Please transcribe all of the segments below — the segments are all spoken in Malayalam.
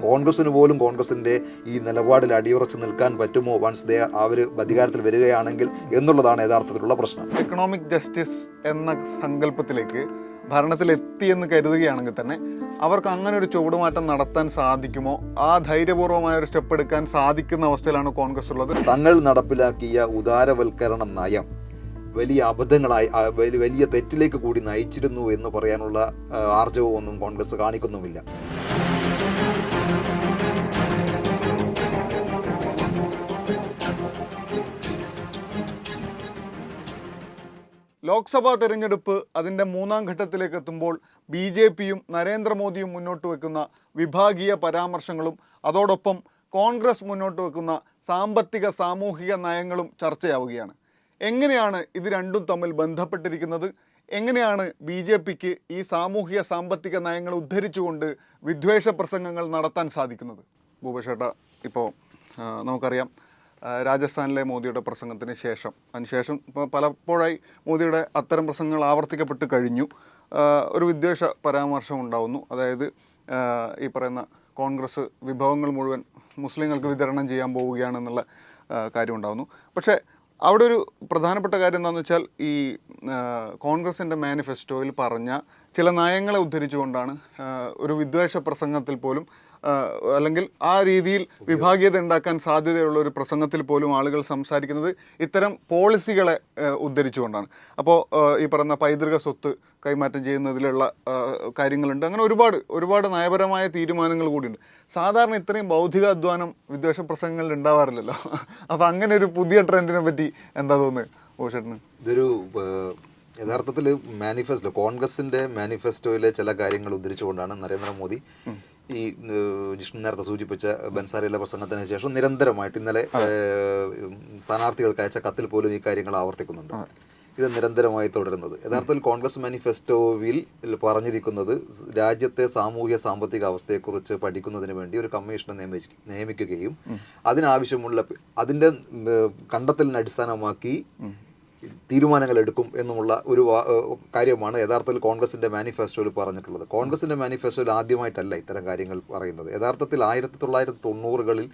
കോൺഗ്രസിന് പോലും കോൺഗ്രസിന്റെ ഈ നിലപാടിൽ അടിയുറച്ച് നിൽക്കാൻ പറ്റുമോ വൺസ് ദേ അവർ അധികാരത്തിൽ വരികയാണെങ്കിൽ എന്നുള്ളതാണ് യഥാർത്ഥത്തിലുള്ള പ്രശ്നം. എക്കണോമിക് ജസ്റ്റിസ് എന്ന സങ്കല്പത്തിലേക്ക് ഭരണത്തിലെത്തി എന്ന് കരുതുകയാണെങ്കിൽ തന്നെ അവർക്ക് അങ്ങനെ ഒരു ചുവടുമാറ്റം നടത്താൻ സാധിക്കുമോ? ആ ധൈര്യപൂർവമായ ഒരു സ്റ്റെപ്പ് എടുക്കാൻ സാധിക്കുന്ന അവസ്ഥയിലാണ് കോൺഗ്രസ് ഉള്ളത്. തങ്ങൾ നടപ്പിലാക്കിയ ഉദാരവൽക്കരണ നയം വലിയ അബദ്ധങ്ങളായി വലിയ തെറ്റിലേക്ക് കൂടി നയിച്ചിരുന്നു എന്ന് പറയാനുള്ള ആർജവമൊന്നും കോൺഗ്രസ് കാണിക്കുന്നുമില്ല. ലോക്സഭാ തെരഞ്ഞെടുപ്പ് അതിന്റെ മൂന്നാം ഘട്ടത്തിലേക്ക് എത്തുമ്പോൾ ബി ജെ പിയും നരേന്ദ്രമോദിയും മുന്നോട്ട് വെക്കുന്ന വിഭാഗീയ പരാമർശങ്ങളും അതോടൊപ്പം കോൺഗ്രസ് മുന്നോട്ട് വെക്കുന്ന സാമ്പത്തിക സാമൂഹിക നയങ്ങളും ചർച്ചയാവുകയാണ്. എങ്ങനെയാണ് ഇത് രണ്ടും തമ്മിൽ ബന്ധപ്പെട്ടിരിക്കുന്നത്? എങ്ങനെയാണ് ബി ജെ പിക്ക് ഈ സാമൂഹിക സാമ്പത്തിക നയങ്ങൾ ഉദ്ധരിച്ചുകൊണ്ട് വിദ്വേഷ പ്രസംഗങ്ങൾ നടത്താൻ സാധിക്കുന്നത്? ഭൂപേഷേട്ട ഇപ്പോൾ നമുക്കറിയാം രാജസ്ഥാനിലെ മോദിയുടെ പ്രസംഗത്തിന് ശേഷം. അതിനുശേഷം ഇപ്പോൾ പലപ്പോഴായി മോദിയുടെ അത്തരം പ്രസംഗങ്ങൾ ആവർത്തിക്കപ്പെട്ട് കഴിഞ്ഞു. ഒരു വിദ്വേഷ പരാമർശം ഉണ്ടാവുന്നു. അതായത് ഈ പറയുന്ന കോൺഗ്രസ് വിഭവങ്ങൾ മുഴുവൻ മുസ്ലിങ്ങൾക്ക് വിതരണം ചെയ്യാൻ പോവുകയാണെന്നുള്ള കാര്യം ഉണ്ടാകുന്നു പക്ഷേ അവിടെ ഒരു പ്രധാനപ്പെട്ട കാര്യം എന്താണെന്ന് വെച്ചാൽ ഈ കോൺഗ്രസിന്റെ മാനിഫെസ്റ്റോയിൽ പറഞ്ഞ ചില നയങ്ങളെ ഉദ്ധരിച്ചുകൊണ്ടാണ് ഒരു വിദ്വേഷ പ്രസംഗത്തിൽ പോലും അല്ലെങ്കിൽ ആ രീതിയിൽ വിഭാഗീയത ഉണ്ടാക്കാൻ സാധ്യതയുള്ള ഒരു പ്രസംഗത്തിൽ പോലും ആളുകൾ സംസാരിക്കുന്നത് ഇത്തരം പോളിസികളെ ഉദ്ധരിച്ചുകൊണ്ടാണ്. അപ്പോൾ ഈ പറയുന്ന പൈതൃക സ്വത്ത് കൈമാറ്റം ചെയ്യുന്നതിലുള്ള കാര്യങ്ങളുണ്ട്. അങ്ങനെ ഒരുപാട് ഒരുപാട് നയപരമായ തീരുമാനങ്ങൾ കൂടിയുണ്ട്. സാധാരണ ഇത്രയും ബൗദ്ധിക അധ്വാനം വിദ്വേഷ പ്രസംഗങ്ങളിൽ ഉണ്ടാവാറില്ലല്ലോ. അപ്പോൾ അങ്ങനെ ഒരു പുതിയ ട്രെൻഡിനെ പറ്റി എന്താ തോന്നുന്നത് ഓഷേട്ടന്? ഇതൊരു യഥാർത്ഥത്തിൽ മാനിഫെസ്റ്റോ കോൺഗ്രസിന്റെ മാനിഫെസ്റ്റോയിലെ ചില കാര്യങ്ങൾ ഉദ്ധരിച്ചുകൊണ്ടാണ് നരേന്ദ്രമോദി ഈ ജിഷ്ണു നേരത്തെ സൂചിപ്പിച്ച ബൻസാരിയിലെ പ്രസംഗത്തിന് ശേഷം നിരന്തരമായിട്ട് ഇന്നലെ സ്ഥാനാർത്ഥികൾക്ക് അയച്ച കത്തിൽ പോലും ഈ കാര്യങ്ങൾ ആവർത്തിക്കുന്നുണ്ട്. ഇത് നിരന്തരമായി തുടരുന്നത്. യഥാർത്ഥത്തിൽ കോൺഗ്രസ് മാനിഫെസ്റ്റോവിൽ പറഞ്ഞിരിക്കുന്നത് രാജ്യത്തെ സാമൂഹ്യ സാമ്പത്തിക അവസ്ഥയെക്കുറിച്ച് പഠിക്കുന്നതിന് വേണ്ടി ഒരു കമ്മീഷനെ നിയമിക്കുകയും അതിനാവശ്യമുള്ള അതിന്റെ കണ്ടെത്തലിനെ അടിസ്ഥാനമാക്കി തീരുമാനങ്ങൾ എടുക്കും എന്നുമുള്ള ഒരു കാര്യമാണ് യഥാർത്ഥത്തിൽ കോൺഗ്രസിന്റെ മാനിഫെസ്റ്റോയിൽ പറഞ്ഞിട്ടുള്ളത്. കോൺഗ്രസിന്റെ മാനിഫെസ്റ്റോയിൽ ആദ്യമായിട്ടല്ല ഇത്തരം കാര്യങ്ങൾ പറയുന്നത്. യഥാർത്ഥത്തിൽ ആയിരത്തി തൊള്ളായിരത്തി തൊണ്ണൂറുകളിൽ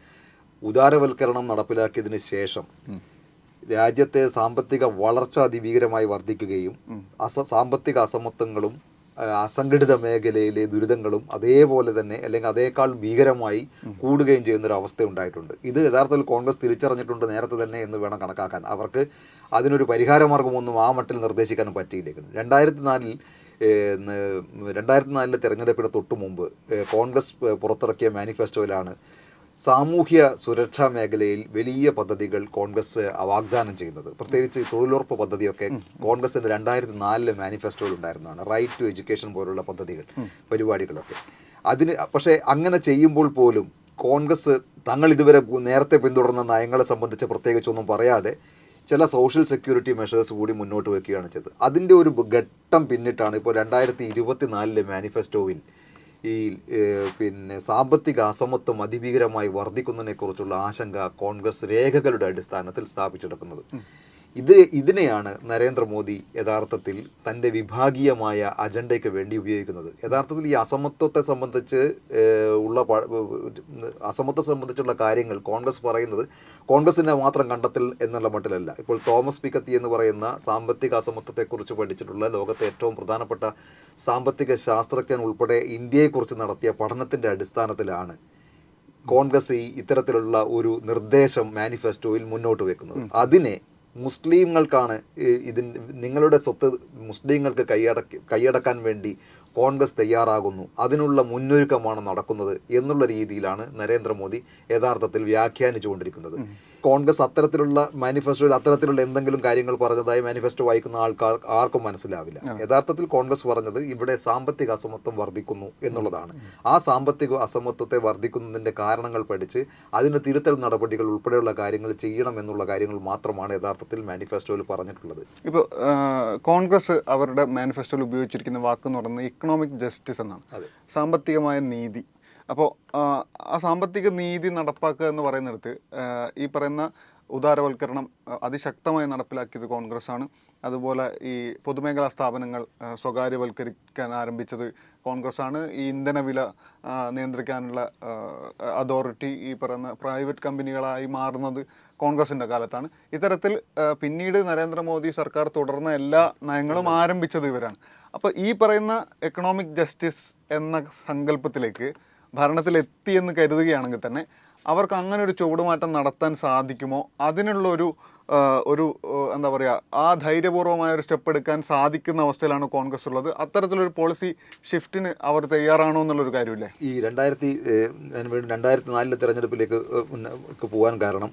ഉദാരവൽക്കരണം നടപ്പിലാക്കിയതിന് ശേഷം രാജ്യത്തെ സാമ്പത്തിക വളർച്ച അതിഭീകരമായി വർദ്ധിക്കുകയും അസ സാമ്പത്തിക അസമത്വങ്ങളും അസംഘടിത മേഖലയിലെ ദുരിതങ്ങളും അതേപോലെ തന്നെ അല്ലെങ്കിൽ അതേക്കാൾ ഭീകരമായി കൂടുകയും ചെയ്യുന്ന ഒരു അവസ്ഥ ഉണ്ടായിട്ടുണ്ട് ഇത് യഥാർത്ഥത്തിൽ കോൺഗ്രസ് തിരിച്ചറിഞ്ഞിട്ടുണ്ട് നേരത്തെ തന്നെ എന്ന് വേണം കണക്കാക്കാൻ. അവർക്ക് അതിനൊരു പരിഹാരമാർഗമൊന്നും ആ മട്ടിൽ നിർദ്ദേശിക്കാൻ പറ്റിയില്ല രണ്ടായിരത്തി നാലിൽ രണ്ടായിരത്തി നാലിലെ തെരഞ്ഞെടുപ്പിന് തൊട്ടു മുമ്പ് കോൺഗ്രസ് പുറത്തിറക്കിയ മാനിഫെസ്റ്റോയിലാണ് സാമൂഹ്യ സുരക്ഷാ മേഖലയിൽ വലിയ പദ്ധതികൾ കോൺഗ്രസ് വാഗ്ദാനം ചെയ്യുന്നത്. പ്രത്യേകിച്ച് തൊഴിലുറപ്പ് പദ്ധതിയൊക്കെ കോൺഗ്രസിന്റെ രണ്ടായിരത്തി നാലിലെ മാനിഫെസ്റ്റോയിൽ ഉണ്ടായിരുന്നതാണ് റൈറ്റ് ടു എഡ്യൂക്കേഷൻ പോലുള്ള പദ്ധതികൾ പരിപാടികളൊക്കെ. അതിന് പക്ഷേ അങ്ങനെ ചെയ്യുമ്പോൾ പോലും കോൺഗ്രസ് തങ്ങൾ ഇതുവരെ നേരത്തെ പിന്തുടർന്ന നയങ്ങളെ സംബന്ധിച്ച് പ്രത്യേകിച്ചൊന്നും പറയാതെ ചില സോഷ്യൽ സെക്യൂരിറ്റി മെഷേഴ്സ് കൂടി മുന്നോട്ട് വയ്ക്കുകയാണ് ചെയ്തത്. അതിന്റെ ഒരു ഘട്ടം പിന്നിട്ടാണ് ഇപ്പോൾ രണ്ടായിരത്തി ഇരുപത്തിനാലിലെ മാനിഫെസ്റ്റോയിൽ ഈ പിന്നെ സാമ്പത്തിക അസമത്വം അതിഭീകരമായി വർദ്ധിക്കുന്നതിനെക്കുറിച്ചുള്ള ആശങ്ക കോൺഗ്രസ് രേഖകളുടെ അടിസ്ഥാനത്തിൽ സ്ഥാപിച്ചെടുക്കുന്നത്. ഇത് ഇതിനെയാണ് നരേന്ദ്രമോദി യഥാർത്ഥത്തിൽ തന്റെ വിഭാഗീയമായ അജണ്ടയ്ക്ക് വേണ്ടി ഉപയോഗിക്കുന്നത്. യഥാർത്ഥത്തിൽ ഈ അസമത്വത്തെ സംബന്ധിച്ച് ഉള്ള അസമത്വത്തെ അസമത്വം സംബന്ധിച്ചുള്ള കാര്യങ്ങൾ കോൺഗ്രസ് പറയുന്നത് കോൺഗ്രസിന്റെ മാത്രം കണ്ടെത്തൽ എന്നുള്ള മട്ടിലല്ല. ഇപ്പോൾ തോമസ് പിക്കത്തി എന്ന് പറയുന്ന സാമ്പത്തിക അസമത്വത്തെക്കുറിച്ച് പഠിച്ചിട്ടുള്ള ലോകത്തെ ഏറ്റവും പ്രധാനപ്പെട്ട സാമ്പത്തിക ശാസ്ത്രജ്ഞൻ ഉൾപ്പെടെ ഇന്ത്യയെക്കുറിച്ച് നടത്തിയ പഠനത്തിന്റെ അടിസ്ഥാനത്തിലാണ് കോൺഗ്രസ് ഈ ഇത്തരത്തിലുള്ള ഒരു നിർദ്ദേശം മാനിഫെസ്റ്റോയിൽ മുന്നോട്ട് വെക്കുന്നത്. അതിനെ മുസ്ലിങ്ങൾക്കാണ് ഇതിന്റെ ഇതിൻ നിങ്ങളുടെ സ്വത്ത് മുസ്ലിങ്ങൾക്ക് കൈയടക്കി കൈയടക്കാൻ വേണ്ടി കോൺഗ്രസ് തയ്യാറാകുന്നു. അതിനുള്ള മുന്നൊരുക്കമാണ് നടക്കുന്നത് എന്നുള്ള രീതിയിലാണ് നരേന്ദ്രമോദി യഥാർത്ഥത്തിൽ വ്യാഖ്യാനിച്ചുകൊണ്ടിരിക്കുന്നത്. കോൺഗ്രസ് അത്തരത്തിലുള്ള മാനിഫെസ്റ്റോയിൽ അത്തരത്തിലുള്ള എന്തെങ്കിലും കാര്യങ്ങൾ പറഞ്ഞതായി മാനിഫെസ്റ്റോ വായിക്കുന്ന ആൾക്കാർ ആർക്കും മനസ്സിലാവില്ല. യഥാർത്ഥത്തിൽ കോൺഗ്രസ് പറഞ്ഞത് ഇവിടെ സാമ്പത്തിക അസമത്വം വർദ്ധിക്കുന്നു എന്നുള്ളതാണ്. ആ സാമ്പത്തിക അസമത്വത്തെ വർദ്ധിക്കുന്നതിന്റെ കാരണങ്ങൾ പഠിച്ച് അതിന് തിരുത്തൽ നടപടികൾ ഉൾപ്പെടെയുള്ള കാര്യങ്ങൾ ചെയ്യണം എന്നുള്ള കാര്യങ്ങൾ മാത്രമാണ് യഥാർത്ഥത്തിൽ മാനിഫെസ്റ്റോയിൽ പറഞ്ഞിട്ടുള്ളത്. ഇപ്പോൾ കോൺഗ്രസ് അവരുടെ മാനിഫെസ്റ്റോയിൽ ഉപയോഗിച്ചിരിക്കുന്ന വാക്ക് എന്ന് പറയുന്നത് ഇക്കണോമിക് ജസ്റ്റിസ് എന്നാണ്. സാമ്പത്തികമായ നീതി. അപ്പോൾ ആ സാമ്പത്തിക നീതി നടപ്പാക്കുക എന്ന് പറയുന്നിടത്ത് ഈ പറയുന്ന ഉദാരവൽക്കരണം അതിശക്തമായി നടപ്പിലാക്കിയത് കോൺഗ്രസ് ആണ് അതുപോലെ ഈ പൊതുമേഖലാ സ്ഥാപനങ്ങൾ സ്വകാര്യവൽക്കരിക്കാൻ ആരംഭിച്ചത് കോൺഗ്രസ് ആണ് ഈ ഇന്ധനവില നിയന്ത്രിക്കാനുള്ള അതോറിറ്റി ഈ പറയുന്ന പ്രൈവറ്റ് കമ്പനികളായി മാറുന്നത് കോൺഗ്രസിന്റെ കാലത്താണ്. ഇത്തരത്തിൽ പിന്നീട് നരേന്ദ്രമോദി സർക്കാർ തുടർന്ന എല്ലാ നയങ്ങളും ആരംഭിച്ചത് ഇവരാണ്. അപ്പോൾ ഈ പറയുന്ന എക്കണോമിക് ജസ്റ്റിസ് എന്ന സങ്കല്പത്തിലേക്ക് ഭരണത്തിലെത്തി എന്ന് കരുതുകയാണെങ്കിൽ തന്നെ അവർക്ക് അങ്ങനെ ഒരു ചുവടുമാറ്റം നടത്താൻ സാധിക്കുമോ? അതിനുള്ള ഒരു ഒരു എന്താ പറയുക ആ ധൈര്യപൂർവമായ ഒരു സ്റ്റെപ്പ് എടുക്കാൻ സാധിക്കുന്ന അവസ്ഥയിലാണ് കോൺഗ്രസ് ഉള്ളത്. അത്തരത്തിലൊരു പോളിസി ഷിഫ്റ്റിന് അവർ തയ്യാറാണോ എന്നുള്ളൊരു കാര്യമില്ലേ? ഈ രണ്ടായിരത്തി രണ്ടായിരത്തി നാലിലെ തെരഞ്ഞെടുപ്പിലേക്ക് പോകാൻ കാരണം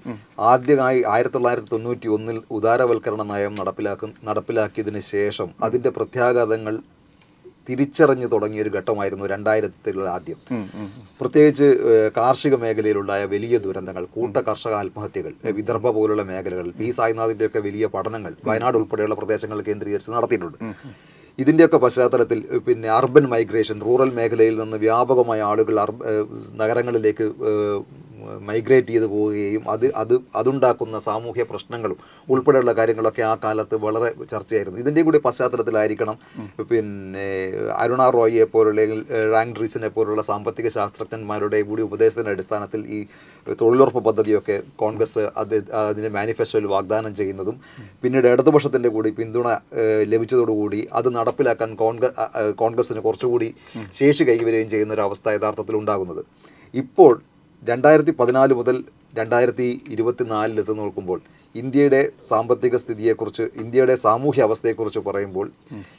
ആദ്യമായി ആയിരത്തി തൊള്ളായിരത്തി തൊണ്ണൂറ്റി ഒന്നിൽ ഉദാരവൽക്കരണ നയം നടപ്പിലാക്കും നടപ്പിലാക്കിയതിന് ശേഷം അതിന്റെ പ്രത്യാഘാതങ്ങൾ തിരിച്ചറിഞ്ഞു തുടങ്ങിയ ഒരു ഘട്ടമായിരുന്നു രണ്ടായിരത്തിലുള്ള ആദ്യം. പ്രത്യേകിച്ച് കാർഷിക മേഖലയിലുണ്ടായ വലിയ ദുരന്തങ്ങൾ കൂട്ട കർഷക ആത്മഹത്യകൾ വിദർഭ പോലുള്ള മേഖലകൾ പി സായിനാഥിന്റെ ഒക്കെ വലിയ പഠനങ്ങൾ വയനാട് ഉൾപ്പെടെയുള്ള പ്രദേശങ്ങൾ കേന്ദ്രീകരിച്ച് നടത്തിയിട്ടുണ്ട്. ഇതിന്റെയൊക്കെ പശ്ചാത്തലത്തിൽ പിന്നെ അർബൻ മൈഗ്രേഷൻ റൂറൽ മേഖലയിൽ നിന്ന് വ്യാപകമായ ആളുകൾ അർബ- നഗരങ്ങളിലേക്ക് മൈഗ്രേറ്റ് ചെയ്ത് പോവുകയും അത് അത് അതുണ്ടാക്കുന്ന സാമൂഹ്യ പ്രശ്നങ്ങളും ഉൾപ്പെടെയുള്ള കാര്യങ്ങളൊക്കെ ആ കാലത്ത് വളരെ ചർച്ചയായിരുന്നു. ഇതിന്റെ കൂടി പശ്ചാത്തലത്തിലായിരിക്കണം. പിന്നെ അരുണ റോയിയെ പോലുള്ള റാങ്ക് ഡ്രീസിനെ പോലുള്ള സാമ്പത്തിക ശാസ്ത്രജ്ഞന്മാരുടെ കൂടി ഉപദേശത്തിന്റെ അടിസ്ഥാനത്തിൽ ഈ തൊഴിലുറപ്പ് പദ്ധതിയൊക്കെ കോൺഗ്രസ് അത് അതിന്റെ മാനിഫെസ്റ്റോയിൽ വാഗ്ദാനം ചെയ്യുന്നതും പിന്നീട് ഇടതുപക്ഷത്തിന്റെ കൂടി പിന്തുണ ലഭിച്ചതോടുകൂടി അത് നടപ്പിലാക്കാൻ കോൺഗ്രസ് കോൺഗ്രസിന് കുറച്ചുകൂടി ശേഷി കൈവരുകയും ചെയ്യുന്ന ഒരു അവസ്ഥ യഥാർത്ഥത്തിൽ ഉണ്ടാകുന്നത്. ഇപ്പോൾ രണ്ടായിരത്തി പതിനാല് മുതൽ രണ്ടായിരത്തി ഇരുപത്തിനാലിൽ എത്തി നോക്കുമ്പോൾ ഇന്ത്യയുടെ സാമ്പത്തിക സ്ഥിതിയെക്കുറിച്ച് ഇന്ത്യയുടെ സാമൂഹ്യ അവസ്ഥയെക്കുറിച്ച് പറയുമ്പോൾ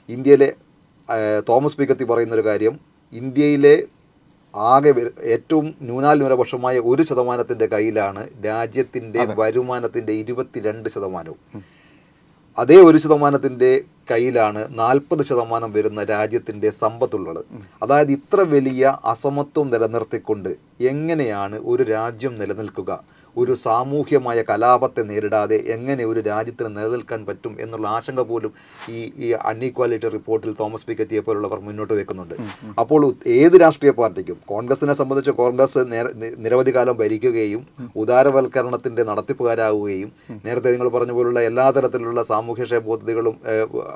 ഇന്ത്യയിലെ തോമസ് പിക്കത്തി പറയുന്നൊരു കാര്യം ഇന്ത്യയിലെ ആകെ ഏറ്റവും ഏറ്റവും ന്യൂനാൽന്യൂനപക്ഷമായ ഒരു ശതമാനത്തിന്റെ കയ്യിലാണ് രാജ്യത്തിന്റെ വരുമാനത്തിന്റെ ഇരുപത്തിരണ്ട് ശതമാനവും. അതേ ഒരു ശതമാനത്തിന്റെ കയ്യിലാണ് നാൽപ്പത് ശതമാനം വരുന്ന രാജ്യത്തിന്റെ സമ്പത്തുള്ളത്. അതായത് ഇത്ര വലിയ അസമത്വം നിലനിർത്തിക്കൊണ്ട് എങ്ങനെയാണ് ഒരു രാജ്യം നിലനിൽക്കുക? ഒരു സാമൂഹ്യമായ കലാപത്തെ നേരിടാതെ എങ്ങനെ ഒരു രാജ്യത്തിന് നിലനിൽക്കാൻ പറ്റും എന്നുള്ള ആശങ്ക പോലും ഈ ഈ അൺഈക്വാലിറ്റി റിപ്പോർട്ടിൽ തോമസ് പി കെത്തിയെ പോലുള്ളവർ മുന്നോട്ട് വെക്കുന്നുണ്ട്. അപ്പോൾ ഏത് രാഷ്ട്രീയ പാർട്ടിക്കും കോൺഗ്രസിനെ സംബന്ധിച്ച് കോൺഗ്രസ് നിരവധി കാലം ഭരിക്കുകയും ഉദാരവൽക്കരണത്തിന്റെ നടത്തിപ്പുകാരാവുകയും നേരത്തെ നിങ്ങൾ പറഞ്ഞ പോലുള്ള എല്ലാ തരത്തിലുള്ള സാമൂഹ്യക്ഷേമ പദ്ധതികളും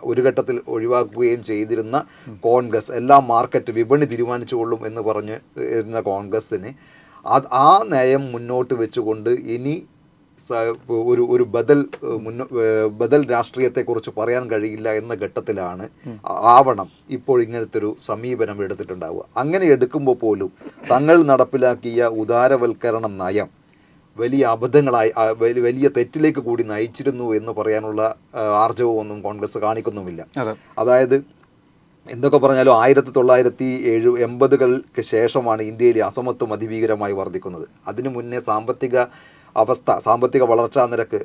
ഒരു ഘട്ടത്തിൽ ഒഴിവാക്കുകയും ചെയ്തിരുന്ന കോൺഗ്രസ് എല്ലാ മാർക്കറ്റ് വിപണി തീരുമാനിച്ചുകൊള്ളും എന്ന് പറഞ്ഞ് ഇരുന്ന കോൺഗ്രസ്സിന് അത് ആ നയം മുന്നോട്ട് വെച്ചുകൊണ്ട് ഇനി ഒരു ഒരു ബദൽ മുന്നോ ബദൽ രാഷ്ട്രീയത്തെക്കുറിച്ച് പറയാൻ കഴിയില്ല എന്ന ഘട്ടത്തിലാണ് ആവണം ഇപ്പോൾ ഇങ്ങനത്തെ ഒരു സമീപനം എടുത്തിട്ടുണ്ടാവുക. അങ്ങനെ എടുക്കുമ്പോൾ പോലും തങ്ങൾ നടപ്പിലാക്കിയ ഉദാരവൽക്കരണ നയം വലിയ അബദ്ധങ്ങളായി വലിയ തെറ്റിലേക്ക് കൂടി നയിച്ചിരുന്നു എന്ന് പറയാനുള്ള ആർജവമൊന്നും കോൺഗ്രസ് കാണിക്കുന്നുമില്ല. അതായത് എന്തൊക്കെ പറഞ്ഞാലും ആയിരത്തി തൊള്ളായിരത്തി ഏഴു എൺപതുകൾക്ക് ശേഷമാണ് ഇന്ത്യയിലെ അസമത്വം അതിഭീകരമായി വർദ്ധിക്കുന്നത്. അതിനു മുന്നേ സാമ്പത്തിക അവസ്ഥ സാമ്പത്തിക വളർച്ചാ നിരക്ക്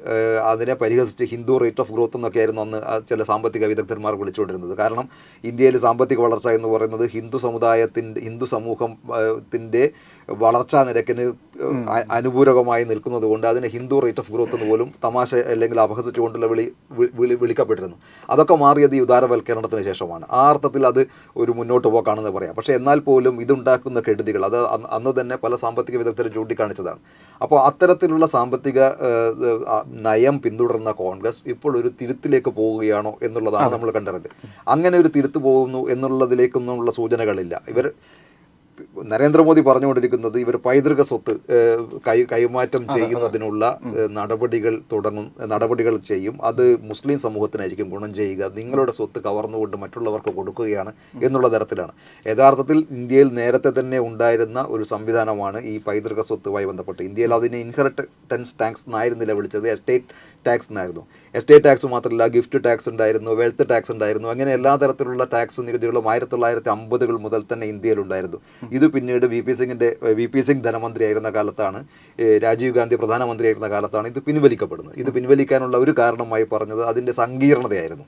അതിനെ പരിഹസിച്ച് ഹിന്ദു റേറ്റ് ഓഫ് ഗ്രോത്ത് എന്നൊക്കെയായിരുന്നു അന്ന് ചില സാമ്പത്തിക വിദഗ്ധന്മാർ വിളിച്ചുകൊണ്ടിരുന്നത്. കാരണം ഇന്ത്യയിൽ സാമ്പത്തിക വളർച്ച എന്ന് പറയുന്നത് ഹിന്ദു സമുദായത്തിന്റെ ഹിന്ദു സമൂഹത്തിന്റെ വളർച്ചാ നിരക്കിന് അനുപൂരകമായി നിൽക്കുന്നത് കൊണ്ട് അതിനെ ഹിന്ദു റേറ്റ് ഓഫ് ഗ്രോത്ത് എന്ന് പോലും തമാശ അല്ലെങ്കിൽ അപഹസിച്ചുകൊണ്ടുള്ള വിളി വിളി വിളിക്കപ്പെട്ടിരുന്നു. അതൊക്കെ മാറിയത് ഈ ഉദാരവൽക്കരണത്തിന് ശേഷമാണ്. ആ അർത്ഥത്തിൽ അത് ഒരു മുന്നോട്ട് പോക്കാണെന്ന് പറയാം. പക്ഷേ എന്നാൽ പോലും ഇതുണ്ടാക്കുന്ന കെടുതികൾ അത് അന്ന് തന്നെ പല സാമ്പത്തിക വിദഗ്ധരും ചൂണ്ടിക്കാണിച്ചതാണ്. അപ്പോൾ അത്തരത്തിലുള്ള സാമ്പത്തിക നയം പിന്തുടർന്ന കോൺഗ്രസ് ഇപ്പോൾ ഒരു തിരുത്തിലേക്ക് പോവുകയാണോ എന്നുള്ളതാണ് നമ്മൾ കണ്ടത്. അങ്ങനെ ഒരു തിരുത്ത് പോകുന്നു എന്നുള്ളതിലേക്കൊന്നുമുള്ള സൂചനകളില്ല. ഇവർ നരേന്ദ്രമോദി പറഞ്ഞുകൊണ്ടിരിക്കുന്നത് ഇവർ പൈതൃക സ്വത്ത് കൈ കൈമാറ്റം ചെയ്യുന്നതിനുള്ള നടപടികൾ തുടങ്ങും നടപടികൾ ചെയ്യും. അത് മുസ്ലിം സമൂഹത്തിനായിരിക്കും ഗുണം ചെയ്യുക. നിങ്ങളുടെ സ്വത്ത് കവർന്നുകൊണ്ട് മറ്റുള്ളവർക്ക് കൊടുക്കുകയാണ് എന്നുള്ള തരത്തിലാണ്. യഥാർത്ഥത്തിൽ ഇന്ത്യയിൽ നേരത്തെ തന്നെ ഉണ്ടായിരുന്ന ഒരു സംവിധാനമാണ് ഈ പൈതൃക സ്വത്തുമായി ബന്ധപ്പെട്ട്. ഇന്ത്യയിൽ അതിനെ ഇൻഹെറിറ്റൻസ് ടാക്സ് എന്നായിരുന്നില്ല വിളിച്ചത്. എസ്റ്റേറ്റ് ടാക്സ് എന്നായിരുന്നു. എസ്റ്റേറ്റ് ടാക്സ് മാത്രമല്ല ഗിഫ്റ്റ് ടാക്സ് ഉണ്ടായിരുന്നു വെൽത്ത് ടാക്സ് ഉണ്ടായിരുന്നു. അങ്ങനെ എല്ലാ തരത്തിലുള്ള ടാക്സ് നികുതികളും ആയിരത്തി തൊള്ളായിരത്തി അമ്പതുകൾ മുതൽ തന്നെ ഇന്ത്യയിലുണ്ടായിരുന്നു ഇത് പിന്നീട് വി പി സിംഗിന്റെ വി പി സിംഗ് ധനമന്ത്രിയായിരുന്ന കാലത്താണ് രാജീവ് ഗാന്ധി പ്രധാനമന്ത്രിയായിരുന്ന കാലത്താണ് ഇത് പിൻവലിക്കപ്പെടുന്നത്. ഇത് പിൻവലിക്കാനുള്ള ഒരു കാരണമായി പറഞ്ഞത് അതിന്റെ സങ്കീർണതയായിരുന്നു.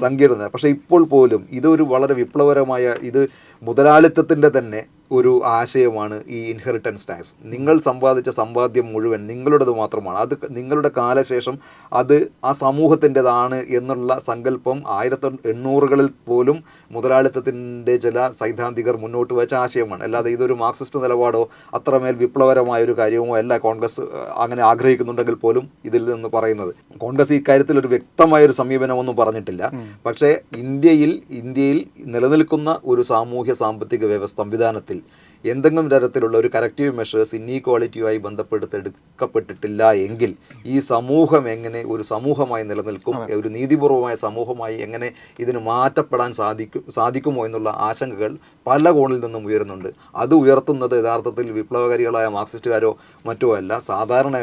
സങ്കീർണത. പക്ഷേ ഇപ്പോൾ പോലും ഇതൊരു വളരെ വിപ്ലവകരമായ ഇത് മുതലാളിത്തത്തിന്റെ തന്നെ ഒരു ആശയമാണ് ഈ ഇൻഹെറിറ്റൻസ് ടാക്സ് നിങ്ങൾ സമ്പാദിച്ച സമ്പാദ്യം മുഴുവൻ നിങ്ങളുടേത് മാത്രമാണ്. അത് നിങ്ങളുടെ കാലശേഷം അത് ആ സമൂഹത്തിന്റെതാണ് എന്നുള്ള സങ്കല്പം ആയിരത്തി എണ്ണൂറുകളിൽ പോലും മുതലാളിത്തത്തിന്റെ ചില സൈദ്ധാന്തികർ മുന്നോട്ട് വെച്ച ആശയമാണ്. അല്ലാതെ ഇതൊരു മാർക്സിസ്റ്റ് നിലപാടോ അത്രമേൽ വിപ്ലവകരമായ ഒരു കാര്യമോ അല്ല കോൺഗ്രസ് അങ്ങനെ ആഗ്രഹിക്കുന്നുണ്ടെങ്കിൽ പോലും ഇതിൽ നിന്ന് പറയുന്നത്. കോൺഗ്രസ് ഇക്കാര്യത്തിൽ ഒരു വ്യക്തമായ ഒരു സമീപനമൊന്നും പറഞ്ഞിട്ടില്ല. പക്ഷേ ഇന്ത്യയിൽ ഇന്ത്യയിൽ നിലനിൽക്കുന്ന ഒരു സാമൂഹ്യ സാമ്പത്തിക വ്യവസ്ഥ സംവിധാനത്തിൽ എന്തെങ്കിലും തരത്തിലുള്ള ഒരു കറക്റ്റീവ് മെഷേഴ്സ് ഇന്നീക്വാളിറ്റിയുമായി ബന്ധപ്പെടുത്തെടുക്കപ്പെട്ടിട്ടില്ല എങ്കിൽ ഈ സമൂഹം എങ്ങനെ ഒരു സമൂഹമായി നിലനിൽക്കും ഒരു നീതിപൂർവമായ സമൂഹമായി എങ്ങനെ ഇതിന് മാറ്റപ്പെടാൻ സാധിക്കും സാധിക്കുമോ എന്നുള്ള ആശങ്കകൾ പല കോണിൽ നിന്നും ഉയരുന്നുണ്ട്. അത് ഉയർത്തുന്നത് യഥാർത്ഥത്തിൽ വിപ്ലവകാരികളായ മാർക്സിസ്റ്റുകാരോ മറ്റോ അല്ല. സാധാരണ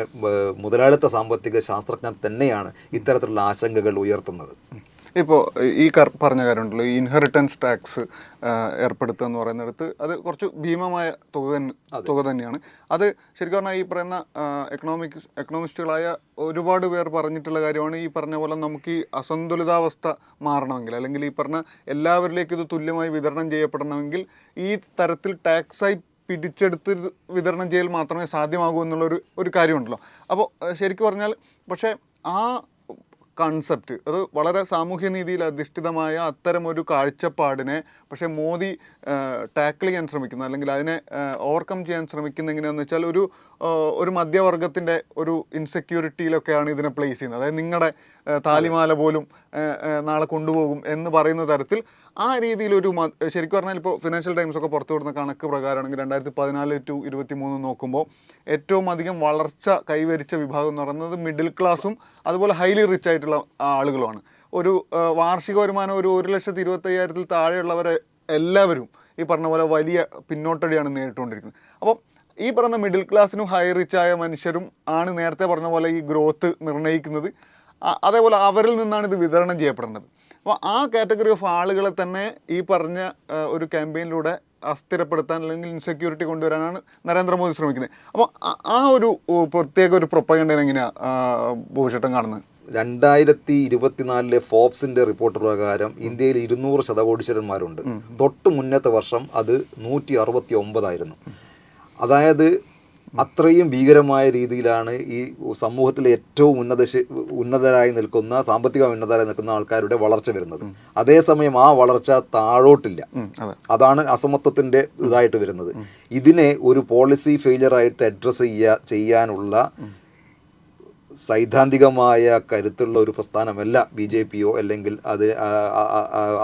മുതലാളിത്ത സാമ്പത്തിക ശാസ്ത്രജ്ഞർ തന്നെയാണ് ഇത്തരത്തിലുള്ള ആശങ്കകൾ ഉയർത്തുന്നത്. ഇപ്പോൾ ഈ കർ പറഞ്ഞ കാര്യമുണ്ടല്ലോ ഈ ഇൻഹെറിറ്റൻസ് ടാക്സ് ഏർപ്പെടുത്തുക എന്ന് പറയുന്നിടത്ത് അത് കുറച്ച് ഭീമമായ തുക തുക തന്നെയാണ്. അത് ശരിക്കും പറഞ്ഞാൽ ഈ പറയുന്ന എക്കണോമിക് എക്കണോമിസ്റ്റുകളായ ഒരുപാട് പേർ പറഞ്ഞിട്ടുള്ള കാര്യമാണ് ഈ പറഞ്ഞ പോലെ നമുക്ക് ഈ അസന്തുലിതാവസ്ഥ മാറണമെങ്കിൽ അല്ലെങ്കിൽ ഈ പറഞ്ഞ എല്ലാവരിലേക്കും ഇത് തുല്യമായി വിതരണം ചെയ്യപ്പെടണമെങ്കിൽ ഈ തരത്തിൽ ടാക്സായി പിടിച്ചെടുത്ത് വിതരണം ചെയ്യൽ മാത്രമേ സാധ്യമാകൂ എന്നുള്ളൊരു ഒരു കാര്യമുണ്ടല്ലോ. അപ്പോൾ ശരിക്കും പറഞ്ഞാൽ പക്ഷേ ആ കൺസെപ്റ്റ് അത് വളരെ സാമൂഹ്യ നീതിയിൽ അധിഷ്ഠിതമായ അത്തരം ഒരു കാഴ്ചപ്പാടിനെ പക്ഷേ മോദി ടാക്കിൾ ചെയ്യാൻ ശ്രമിക്കുന്ന. അല്ലെങ്കിൽ അതിനെ ഓവർകം ചെയ്യാൻ ശ്രമിക്കുന്ന എങ്ങനെയാണെന്ന് വെച്ചാൽ ഒരു ഒരു മധ്യവർഗത്തിന്റെ ഒരു ഇൻസെക്യൂരിറ്റിയിലൊക്കെയാണ് ഇതിനെ പ്ലേസ് ചെയ്യുന്നത്. അതായത് നിങ്ങളുടെ താലിമാല പോലും നാളെ കൊണ്ടുപോകും എന്ന് പറയുന്ന തരത്തിൽ ആ രീതിയിലൊരു ഒരു ശരിക്കും പറഞ്ഞാൽ ഇപ്പോൾ ഫിനാൻഷ്യൽ ടൈംസ് ഒക്കെ പുറത്തു വിടുന്ന കണക്ക് പ്രകാരമാണെങ്കിൽ രണ്ടായിരത്തി പതിനാല് ടു ഇരുപത്തി മൂന്ന് നോക്കുമ്പോൾ ഏറ്റവും അധികം വളർച്ച കൈവരിച്ച വിഭാഗം എന്ന് പറയുന്നത് മിഡിൽ ക്ലാസും അതുപോലെ ഹൈലി റിച്ച് ആയിട്ടുള്ള ആളുകളുമാണ്. ഒരു വാർഷിക വരുമാനം ഒരു ഒരു ലക്ഷത്തി ഇരുപത്തയ്യായിരത്തിൽ താഴെയുള്ളവരെ എല്ലാവരും ഈ പറഞ്ഞ പോലെ വലിയ പിന്നോട്ടടിയാണ് നേരിട്ടുകൊണ്ടിരിക്കുന്നത്. അപ്പം ഈ പറഞ്ഞ മിഡിൽ ക്ലാസ്സിനും ഹൈ റിച്ച് ആയ മനുഷ്യരും ആണ് നേരത്തെ പറഞ്ഞ പോലെ ഈ ഗ്രോത്ത് നിർണയിക്കുന്നത്. അതേപോലെ അവരിൽ നിന്നാണ് ഇത് വിതരണം ചെയ്യപ്പെടുന്നത്. അപ്പോൾ ആ കാറ്റഗറി ഓഫ് ആളുകളെ തന്നെ ഈ പറഞ്ഞ ഒരു ക്യാമ്പയിനിലൂടെ അസ്ഥിരപ്പെടുത്താൻ അല്ലെങ്കിൽ ഇൻസെക്യൂരിറ്റി കൊണ്ടുവരാനാണ് നരേന്ദ്രമോദി ശ്രമിക്കുന്നത്. അപ്പോൾ ആ- ഒരു പ്രത്യേക ഒരു പ്രൊപ്പഗണ്ടൻ എങ്ങനെയാണ് ഭൂഷട്ടം കാണുന്നത്? രണ്ടായിരത്തി ഇരുപത്തിനാലിലെ ഫോബ്സിന്റെ റിപ്പോർട്ട് പ്രകാരം ഇന്ത്യയിൽ ഇരുന്നൂറ് ശതകോടീശ്വരന്മാരുണ്ട്. തൊട്ട് മുന്നത്തെ വർഷം അത് നൂറ്റി അറുപത്തി ഒമ്പതായിരുന്നു അതായത് അത്രയും ഭീകരമായ രീതിയിലാണ് ഈ സമൂഹത്തിലെ ഏറ്റവും ഉന്നത ഉന്നതരായി നിൽക്കുന്ന സാമ്പത്തിക ഉന്നതരായി നിൽക്കുന്ന ആൾക്കാരുടെ വളർച്ച വരുന്നത്. അതേസമയം ആ വളർച്ച താഴോട്ടില്ല. അതാണ് അസമത്വത്തിന്റെ ഇതായിട്ട് വരുന്നത്. ഇതിനെ ഒരു പോളിസി ഫെയിലിയർ ആയിട്ട് അഡ്രസ് ചെയ്യുക ചെയ്യാനുള്ള സൈദ്ധാന്തികമായ കരുത്തുള്ള ഒരു പ്രസ്ഥാനമല്ല ബി ജെ പിയോ അല്ലെങ്കിൽ അത്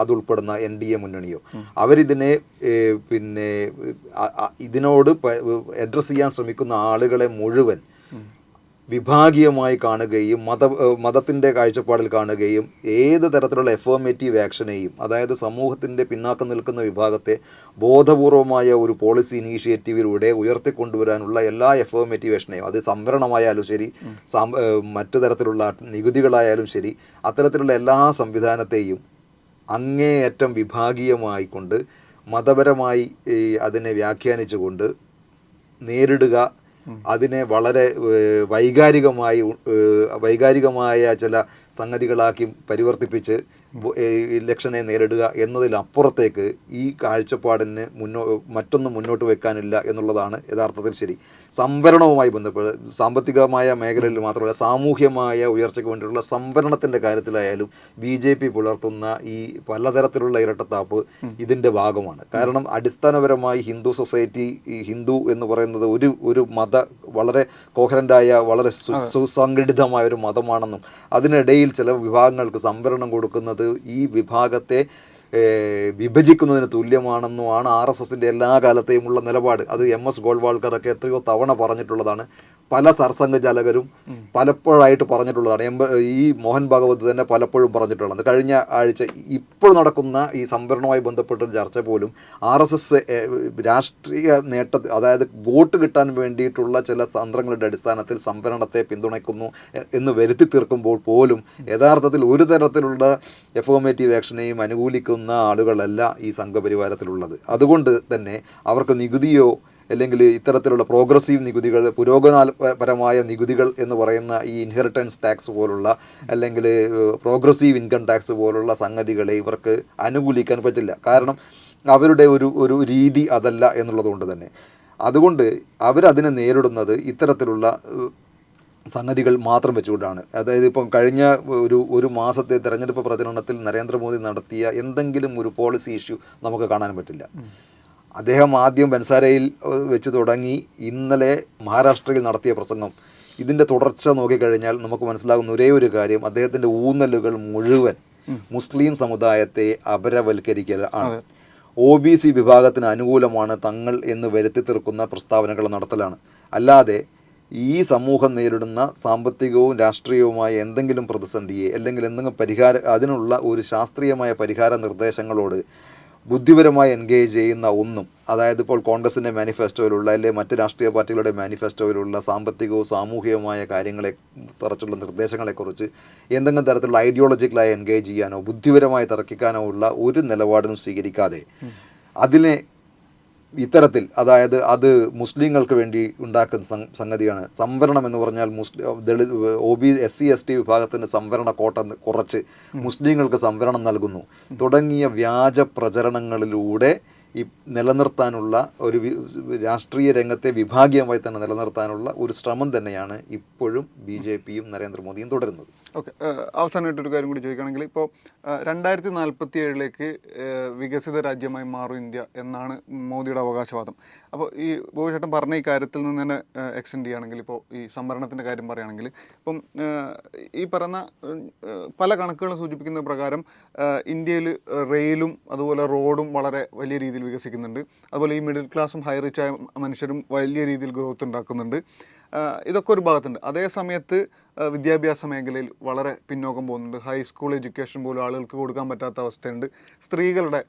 അതുൾപ്പെടുന്ന എൻ ഡി എ മുന്നണിയോ. അവരിതിനെ പിന്നെ ഇതിനോട് അഡ്രസ്സ് ചെയ്യാൻ ശ്രമിക്കുന്ന ആളുകളെ മുഴുവൻ വിഭാഗീയമായി കാണുകയും മത മതത്തിന്റെ കാഴ്ചപ്പാടിൽ കാണുകയും ഏത് തരത്തിലുള്ള എഫോമേറ്റീവ് ആക്ഷനെയും അതായത് സമൂഹത്തിന്റെ പിന്നാക്കം നിൽക്കുന്ന വിഭാഗത്തെ ബോധപൂർവമായ ഒരു പോളിസി ഇനീഷ്യേറ്റീവിലൂടെ ഉയർത്തിക്കൊണ്ടുവരാനുള്ള എല്ലാ എഫോമേറ്റീവ് ആക്ഷനെയും അത് സംവരണമായാലും ശരി മറ്റു തരത്തിലുള്ള നികുതികളായാലും ശരി അത്തരത്തിലുള്ള എല്ലാ സംവിധാനത്തെയും അങ്ങേയറ്റം വിഭാഗീയമായിക്കൊണ്ട് മതപരമായി അതിനെ വ്യാഖ്യാനിച്ചുകൊണ്ട് നേരിടുക അതിനെ വളരെ വൈകാരികമായി വൈകാരികമായ ചില സംഗതികളാക്കി പരിവർത്തിപ്പിച്ച് ഇലക്ഷനെ നേരിടുക എന്നതിലപ്പുറത്തേക്ക് ഈ കാഴ്ചപ്പാടിന് മുന്നോ മറ്റൊന്നും മുന്നോട്ട് വെക്കാനില്ല എന്നുള്ളതാണ് യഥാർത്ഥത്തിൽ ശരി. സംവരണവുമായി ബന്ധപ്പെട്ട് സാമ്പത്തികമായ മേഖലയിൽ മാത്രമല്ല സാമൂഹ്യമായ ഉയർച്ചയ്ക്ക് വേണ്ടിയിട്ടുള്ള സംവരണത്തിന്റെ കാര്യത്തിലായാലും ബി ജെ പി പുലർത്തുന്ന ഈ പലതരത്തിലുള്ള ഇരട്ടത്താപ്പ് ഇതിന്റെ ഭാഗമാണ്. കാരണം അടിസ്ഥാനപരമായി ഹിന്ദു സൊസൈറ്റി ഈ ഹിന്ദു എന്ന് പറയുന്നത് ഒരു ഒരു മത വളരെ കോഹരന്റായ വളരെ സുസംഘടിതമായ ഒരു മതമാണെന്നും അതിനിടയിൽ ചില വിഭാഗങ്ങൾക്ക് സംവരണം കൊടുക്കുന്നത് ഈ വിഭാഗത്തെ ഏഹ്, വിഭജിക്കുന്നതിന് തുല്യമാണെന്നുമാണ് ആർ എസ് എസിന്റെ എല്ലാ കാലത്തെയും ഉള്ള നിലപാട്. അത് എം എസ് ഗോൾവാൾക്കറൊക്കെ എത്രയോ തവണ പറഞ്ഞിട്ടുള്ളതാണ്. പല സർസംഘചാലകരും പലപ്പോഴായിട്ട് പറഞ്ഞിട്ടുള്ളതാണ്. എം ഈ മോഹൻ ഭാഗവത് തന്നെ പലപ്പോഴും പറഞ്ഞിട്ടുള്ളത് കഴിഞ്ഞ ആഴ്ച ഇപ്പോൾ നടക്കുന്ന ഈ സംവരണവുമായി ബന്ധപ്പെട്ട ചർച്ച പോലും ആർ എസ് എസ് രാഷ്ട്രീയ നേട്ട അതായത് വോട്ട് കിട്ടാൻ വേണ്ടിയിട്ടുള്ള ചില തന്ത്രങ്ങളുടെ അടിസ്ഥാനത്തിൽ സംവരണത്തെ പിന്തുണയ്ക്കുന്നു എന്ന് വരുത്തി തീർക്കുമ്പോൾ പോലും യഥാർത്ഥത്തിൽ ഒരു തരത്തിലുള്ള എഫോമേറ്റീവ് ആക്ഷനെയും അനുകൂലിക്കുന്ന ആളുകളല്ല ഈ സംഘപരിവാരത്തിലുള്ളത്. അതുകൊണ്ട് തന്നെ അവർക്ക് നികുതിയോ അല്ലെങ്കിൽ ഇത്തരത്തിലുള്ള പ്രോഗ്രസീവ് നികുതികൾ പുരോഗമനപരമായ നികുതികൾ എന്ന് പറയുന്ന ഈ ഇൻഹെറിറ്റൻസ് ടാക്സ് പോലുള്ള അല്ലെങ്കിൽ പ്രോഗ്രസീവ് ഇൻകം ടാക്സ് പോലുള്ള സംഗതികളെ ഇവർക്ക് അനുകൂലിക്കാൻ പറ്റില്ല. കാരണം അവരുടെ ഒരു ഒരു രീതി അതല്ല എന്നുള്ളതുകൊണ്ട് തന്നെ. അതുകൊണ്ട് അവരതിനെ നേരിടുന്നത് ഇത്തരത്തിലുള്ള സംഗതികൾ മാത്രം വെച്ചുകൊണ്ടാണ്. അതായത് ഇപ്പം കഴിഞ്ഞ ഒരു ഒരു മാസത്തെ തെരഞ്ഞെടുപ്പ് പ്രചരണത്തിൽ നരേന്ദ്രമോദി നടത്തിയ എന്തെങ്കിലും ഒരു പോളിസി ഇഷ്യൂ നമുക്ക് കാണാൻ പറ്റില്ല. അദ്ദേഹം ആദ്യം ബൻസാരയിൽ വെച്ച് തുടങ്ങി ഇന്നലെ മഹാരാഷ്ട്രയിൽ നടത്തിയ പ്രസംഗം. ഇതിന്റെ തുടർച്ച നോക്കിക്കഴിഞ്ഞാൽ നമുക്ക് മനസ്സിലാകുന്ന ഒരേ ഒരു കാര്യം അദ്ദേഹത്തിന്റെ ഊന്നലുകൾ മുഴുവൻ മുസ്ലിം സമുദായത്തെ അപരവൽക്കരിക്കൽ ആണ്. ഒ ബി സി വിഭാഗത്തിന് അനുകൂലമാണ് തങ്ങൾ എന്ന് വരുത്തി തീർക്കുന്ന പ്രസ്താവനകൾ നടത്തലാണ്. അല്ലാതെ ഈ സമൂഹം നേരിടുന്ന സാമ്പത്തികവും രാഷ്ട്രീയവുമായ എന്തെങ്കിലും പ്രതിസന്ധിയെ അല്ലെങ്കിൽ എന്തെങ്കിലും പരിഹാര അതിനുള്ള ഒരു ശാസ്ത്രീയമായ പരിഹാര നിർദ്ദേശങ്ങളോട് ബുദ്ധിപരമായി എൻഗേജ് ചെയ്യുന്ന ഒന്നും അതായത് ഇപ്പോൾ കോൺഗ്രസിന്റെ മാനിഫെസ്റ്റോയിലുള്ള അല്ലെങ്കിൽ മറ്റ് രാഷ്ട്രീയ പാർട്ടികളുടെ മാനിഫെസ്റ്റോയിലുള്ള സാമ്പത്തികവും സാമൂഹികവുമായ കാര്യങ്ങളെ തറച്ചുള്ള നിർദ്ദേശങ്ങളെക്കുറിച്ച് എന്തെങ്കിലും തരത്തിലുള്ള ഐഡിയോളജിക്കലായി എൻഗേജ് ചെയ്യാനോ ബുദ്ധിപരമായി തർക്കിക്കാനോ ഉള്ള ഒരു നിലപാടും സ്വീകരിക്കാതെ അതിനെ ഇത്തരത്തിൽ അതായത് അത് മുസ്ലിങ്ങൾക്ക് വേണ്ടി ഉണ്ടാക്കുന്ന സംഗതിയാണ്. സംവരണം എന്ന് പറഞ്ഞാൽ മുസ്ലിം Dalit O B S C S T വിഭാഗത്തിന്റെ സംവരണ കോട്ട കുറച്ച് മുസ്ലിങ്ങൾക്ക് സംവരണം നൽകുന്നു. തുടങ്ങിയ വ്യാജ പ്രചരണങ്ങളിലൂടെ ഈ നിലനിർത്താനുള്ള ഒരു രാഷ്ട്രീയ രംഗത്തെ വിഭാഗീയമായി തന്നെ നിലനിർത്താനുള്ള ഒരു ശ്രമം തന്നെയാണ് ഇപ്പോഴും ബി ജെ പിയും നരേന്ദ്രമോദിയും തുടരുന്നത്. ഓക്കെ അവസാനമായിട്ട് ഒരു കാര്യം കൂടി ചോദിക്കുകയാണെങ്കിൽ ഇപ്പോൾ രണ്ടായിരത്തി നാൽപ്പത്തി ഏഴിലേക്ക് വികസിത രാജ്യമായി മാറും ഇന്ത്യ എന്നാണ് മോദിയുടെ അവകാശവാദം. അപ്പോൾ ഈ ഭൂഷേട്ടം പറഞ്ഞ ഈ കാര്യത്തിൽ നിന്ന് തന്നെ എക്സ്റ്റെൻഡ് ചെയ്യുകയാണെങ്കിൽ ഇപ്പോൾ ഈ സംവരണത്തിന്റെ കാര്യം പറയുകയാണെങ്കിൽ ഇപ്പം ഈ പറയുന്ന പല കണക്കുകളും സൂചിപ്പിക്കുന്ന പ്രകാരം ഇന്ത്യയിൽ റെയിലും അതുപോലെ റോഡും വളരെ വലിയ രീതിയിൽ വികസിക്കുന്നുണ്ട്. അതുപോലെ ഈ മിഡിൽ ക്ലാസ്സും ഹൈ റിച്ച് ആയ മനുഷ്യരും വലിയ രീതിയിൽ ഗ്രോത്ത് ഉണ്ടാക്കുന്നുണ്ട്. ഇതൊക്കെ ഒരു ഭാഗത്തുണ്ട്. അതേ സമയത്ത് വിദ്യാഭ്യാസ മേഖലയിൽ വളരെ പിന്നോക്കം പോകുന്നുണ്ട്. ഹൈസ്കൂൾ എഡ്യൂക്കേഷൻ പോലും ആളുകൾക്ക് കൊടുക്കാൻ പറ്റാത്ത അവസ്ഥയുണ്ട്. സ്ത്രീകളുടെ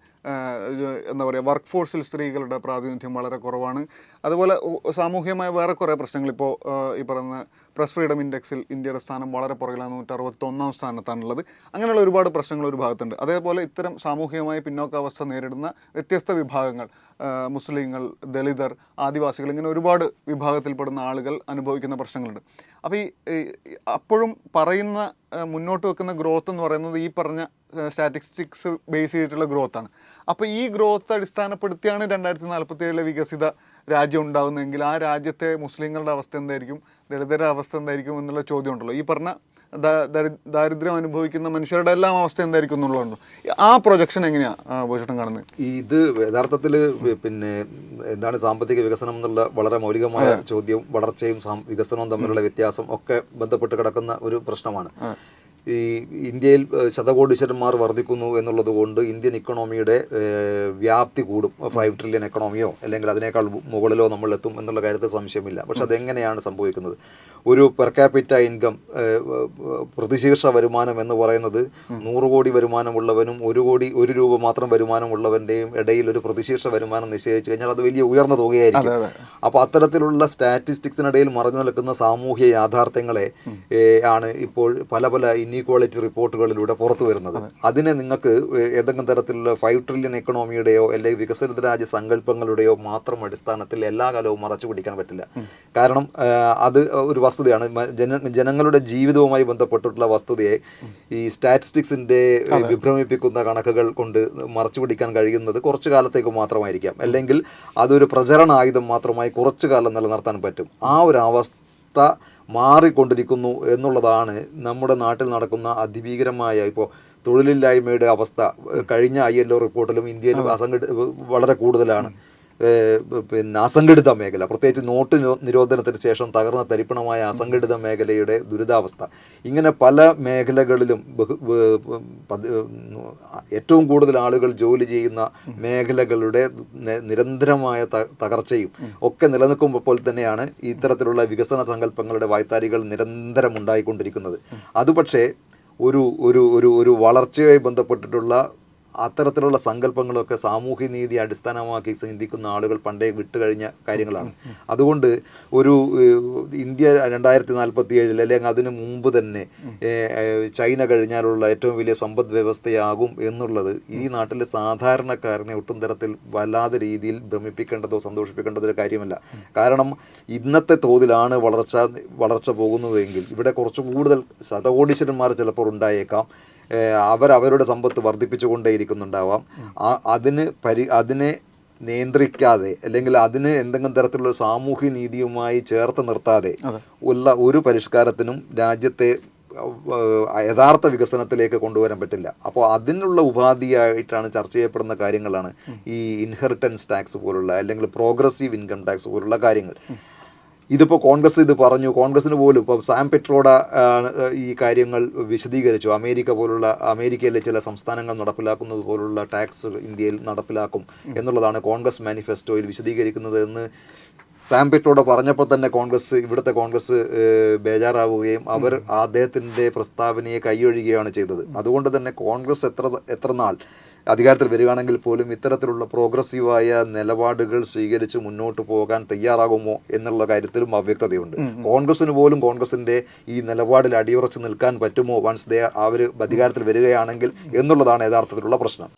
എന്താ പറയുക വർക്ക് ഫോഴ്സിൽ സ്ത്രീകളുടെ പ്രാതിനിധ്യം വളരെ കുറവാണ്. അതുപോലെ സാമൂഹ്യമായ വേറെ കുറേ പ്രശ്നങ്ങൾ ഇപ്പോൾ ഈ പറയുന്ന പ്രസ് ഫ്രീഡം ഇൻഡെക്സിൽ ഇന്ത്യയുടെ സ്ഥാനം വളരെ പുറകിലാണ് നൂറ്റി അറുപത്തൊന്നാം സ്ഥാനത്താണുള്ളത്. അങ്ങനെയുള്ള ഒരുപാട് പ്രശ്നങ്ങൾ ഒരു ഭാഗത്തുണ്ട്. അതേപോലെ ഇത്തരം സാമൂഹികമായ പിന്നോക്കാവസ്ഥ നേരിടുന്ന വ്യത്യസ്ത വിഭാഗങ്ങൾ മുസ്ലിങ്ങൾ ദളിതർ ആദിവാസികൾ ഇങ്ങനെ ഒരുപാട് വിഭാഗത്തിൽപ്പെടുന്ന ആളുകൾ അനുഭവിക്കുന്ന പ്രശ്നങ്ങളുണ്ട്. അപ്പോൾ ഈ അപ്പോഴും പറയുന്ന മുന്നോട്ട് വെക്കുന്ന ഗ്രോത്ത് എന്ന് പറയുന്നത് ഈ പറഞ്ഞ സ്റ്റാറ്റിസ്റ്റിക്സ് ബേസ് ചെയ്തിട്ടുള്ള ഗ്രോത്താണ്. അപ്പോൾ ഈ ഗ്രോത്ത് അടിസ്ഥാനപ്പെടുത്തിയാണ് രണ്ടായിരത്തി നാൽപ്പത്തി ഏഴിലെ വികസിത രാജ്യം ഉണ്ടാകുന്നതെങ്കിൽ ആ രാജ്യത്തെ മുസ്ലിങ്ങളുടെ അവസ്ഥ എന്തായിരിക്കും? ദളിതരുടെ അവസ്ഥ എന്തായിരിക്കും എന്നുള്ള ചോദ്യം ഉണ്ടല്ലോ ഈ പറഞ്ഞ ദരി- ദാരിദ്ര്യം അനുഭവിക്കുന്ന മനുഷ്യരുടെ എല്ലാം അവസ്ഥ എന്തായിരിക്കും എന്നുള്ളതുണ്ടോ ആ പ്രൊജക്ഷൻ എങ്ങനെയാണ് ഭൂഷണം കാണുന്നത്? ഇത് യഥാർത്ഥത്തിൽ പിന്നെ എന്താണ് സാമ്പത്തിക വികസനം എന്നുള്ള വളരെ മൗലികമായ ചോദ്യം വളർച്ചയും വികസനവും തമ്മിലുള്ള വ്യത്യാസം ഒക്കെ ബന്ധപ്പെട്ട് കിടക്കുന്ന ഒരു പ്രശ്നമാണ്. ഈ ഇന്ത്യയിൽ ശതകോടീശ്വരന്മാർ വർദ്ധിക്കുന്നു എന്നുള്ളത് കൊണ്ട് ഇന്ത്യൻ ഇക്കണോമിയുടെ വ്യാപ്തി കൂടും. ഫൈവ് ട്രില്യൺ എക്കണോമിയോ അല്ലെങ്കിൽ അതിനേക്കാൾ മുകളിലോ നമ്മൾ എത്തും എന്നുള്ള കാര്യത്തിൽ സംശയമില്ല. പക്ഷെ അതെങ്ങനെയാണ് സംഭവിക്കുന്നത്? ഒരു പെർ ക്യാപിറ്റ ഇൻകം പ്രതിശീർഷ വരുമാനം എന്ന് പറയുന്നത് നൂറ് കോടി വരുമാനമുള്ളവനും ഒരു കോടി ഒരു രൂപ മാത്രം വരുമാനമുള്ളവന്റെയും ഇടയിൽ ഒരു പ്രതിശീർഷ വരുമാനം നിശ്ചയിച്ചു കഴിഞ്ഞാൽ അത് വലിയ ഉയർന്ന തുകയായിരിക്കും. അപ്പോൾ അത്തരത്തിലുള്ള സ്റ്റാറ്റിസ്റ്റിക്സിനിടയിൽ മറഞ്ഞു നിൽക്കുന്ന സാമൂഹ്യ യാഥാർത്ഥ്യങ്ങളെ ആണ് ഇപ്പോൾ പല പല ഇന്നീക്വാളിറ്റി റിപ്പോർട്ടുകളിലൂടെ പുറത്തു വരുന്നത്. അതിനെ നിങ്ങൾക്ക് ഏതെങ്കിലും തരത്തിലുള്ള ഫൈവ് ട്രില്യൺ എക്കണോമിയുടെയോ അല്ലെങ്കിൽ വികസിത രാജ്യ സങ്കല്പങ്ങളുടെയോ മാത്രം അടിസ്ഥാനത്തിൽ എല്ലാ കാലവും മറച്ചു പിടിക്കാൻ പറ്റില്ല. കാരണം അത് ഒരു വസ്തുതയാണ്. ജന ജനങ്ങളുടെ ജീവിതവുമായി ബന്ധപ്പെട്ടിട്ടുള്ള വസ്തുതയെ ഈ സ്റ്റാറ്റിസ്റ്റിക്സിന്റെ വിഭ്രമിപ്പിക്കുന്ന കണക്കുകൾ കൊണ്ട് മറച്ചു പിടിക്കാൻ കഴിയുന്നത് കുറച്ചു കാലത്തേക്ക് മാത്രമായിരിക്കാം. അല്ലെങ്കിൽ അതൊരു പ്രചരണ ആയുധം മാത്രമായി കുറച്ചു കാലം നിലനിർത്താൻ പറ്റും. ആ ഒരു അവസ്ഥ മാറിക്കൊണ്ടിരിക്കുന്നു എന്നുള്ളതാണ് നമ്മുടെ നാട്ടിൽ നടക്കുന്ന അതിഭീകരമായ ഇപ്പോൾ തൊഴിലില്ലായ്മയുടെ അവസ്ഥ. കഴിഞ്ഞ ഐ എൽ ഒ റിപ്പോർട്ടിലും ഇന്ത്യയിൽ അസംഘടി വളരെ കൂടുതലാണ്. പിന്നെ അസംഘടിത മേഖല പ്രത്യേകിച്ച് നോട്ട് നിരോ- നിരോധനത്തിന് ശേഷം തകർന്ന തരിപ്പണമായ അസംഘടിത മേഖലയുടെ ദുരിതാവസ്ഥ. ഇങ്ങനെ പല മേഖലകളിലും ഏറ്റവും കൂടുതൽ ആളുകൾ ജോലി ചെയ്യുന്ന മേഖലകളുടെ നിരന്തരമായ തകർച്ചയും ഒക്കെ നിലനിൽക്കുമ്പോൾ തന്നെയാണ് ഇത്തരത്തിലുള്ള വികസന സങ്കല്പങ്ങളുടെ വായ്ത്താരികൾ നിരന്തരം ഉണ്ടായിക്കൊണ്ടിരിക്കുന്നത്. അതുപക്ഷേ ഒരു ഒരു ഒരു ഒരു വളർച്ചയുമായി ബന്ധപ്പെട്ടിട്ടുള്ള അത്തരത്തിലുള്ള സങ്കല്പങ്ങളൊക്കെ സാമൂഹ്യ നീതി അടിസ്ഥാനമാക്കി ചിന്തിക്കുന്ന ആളുകൾ പണ്ടേ വിട്ടുകഴിഞ്ഞ കാര്യങ്ങളാണ്. അതുകൊണ്ട് ഒരു ഇന്ത്യ രണ്ടായിരത്തി നാൽപ്പത്തി ഏഴിൽ അല്ലെങ്കിൽ അതിനു മുമ്പ് തന്നെ ചൈന കഴിഞ്ഞാലുള്ള ഏറ്റവും വലിയ സമ്പദ് വ്യവസ്ഥയാകും എന്നുള്ളത് ഈ നാട്ടിലെ സാധാരണക്കാരനെ ഒട്ടും തരത്തിൽ വല്ലാതെ രീതിയിൽ ഭ്രമിപ്പിക്കേണ്ടതോ സന്തോഷിപ്പിക്കേണ്ടതോ കാര്യമല്ല. കാരണം ഇന്നത്തെ തോതിലാണ് വളർച്ച വളർച്ച പോകുന്നതെങ്കിൽ ഇവിടെ കുറച്ച് കൂടുതൽ ശതകോടീശ്വരന്മാർ ചിലപ്പോൾ ഉണ്ടായേക്കാം. അവരവരുടെ സമ്പത്ത് വർദ്ധിപ്പിച്ചുകൊണ്ടേയിരിക്കുന്നുണ്ടാവാം. അതിന് പരി അതിനെ നിയന്ത്രിക്കാതെ അല്ലെങ്കിൽ അതിന് എന്തെങ്കിലും തരത്തിലുള്ള സാമൂഹ്യ നീതിയുമായി ചേർത്ത് നിർത്താതെ ഉള്ള ഒരു പരിഷ്കാരത്തിനും രാജ്യത്തെ യഥാർത്ഥ വികസനത്തിലേക്ക് കൊണ്ടുവരാൻ പറ്റില്ല. അപ്പോൾ അതിനുള്ള ഉപാധിയായിട്ടാണ് ചർച്ച ചെയ്യപ്പെടുന്ന കാര്യങ്ങളാണ് ഈ ഇൻഹെറിറ്റൻസ് ടാക്സ് പോലുള്ള അല്ലെങ്കിൽ പ്രോഗ്രസീവ് ഇൻകം ടാക്സ് പോലുള്ള കാര്യങ്ങൾ. ഇതിപ്പോൾ കോൺഗ്രസ് ഇത് പറഞ്ഞു. കോൺഗ്രസിന് പോലും ഇപ്പോൾ സാം പെട്രോഡ ഈ കാര്യങ്ങൾ വിശദീകരിച്ചു. അമേരിക്ക പോലുള്ള അമേരിക്കയിലെ ചില സംസ്ഥാനങ്ങൾ നടപ്പിലാക്കുന്നത് പോലുള്ള ടാക്സ് ഇന്ത്യയിൽ നടപ്പിലാക്കും എന്നുള്ളതാണ് കോൺഗ്രസ് മാനിഫെസ്റ്റോയിൽ വിശദീകരിക്കുന്നത് എന്ന് സാം പെട്രോഡ പറഞ്ഞപ്പോൾ തന്നെ കോൺഗ്രസ് ഇവിടുത്തെ കോൺഗ്രസ് ബേജാറാവുകയും അവർ അദ്ദേഹത്തിന്റെ പ്രസ്താവനയെ കൈയൊഴിയുകയാണ് ചെയ്തത്. അതുകൊണ്ട് തന്നെ കോൺഗ്രസ് എത്ര എത്ര നാൾ അധികാരത്തിൽ വരികയാണെങ്കിൽ പോലും ഇത്തരത്തിലുള്ള പ്രോഗ്രസീവായ നിലപാടുകൾ സ്വീകരിച്ച് മുന്നോട്ട് പോകാൻ തയ്യാറാകുമോ എന്നുള്ള കാര്യത്തിലും അവ്യക്തതയുണ്ട്. കോൺഗ്രസിന് പോലും കോൺഗ്രസിന്റെ ഈ നിലപാടിൽ അടിയുറച്ച് നിൽക്കാൻ പറ്റുമോ വൺസ് ദേ അവർ അധികാരത്തിൽ വരികയാണെങ്കിൽ എന്നുള്ളതാണ് യഥാർത്ഥത്തിലുള്ള പ്രശ്നം.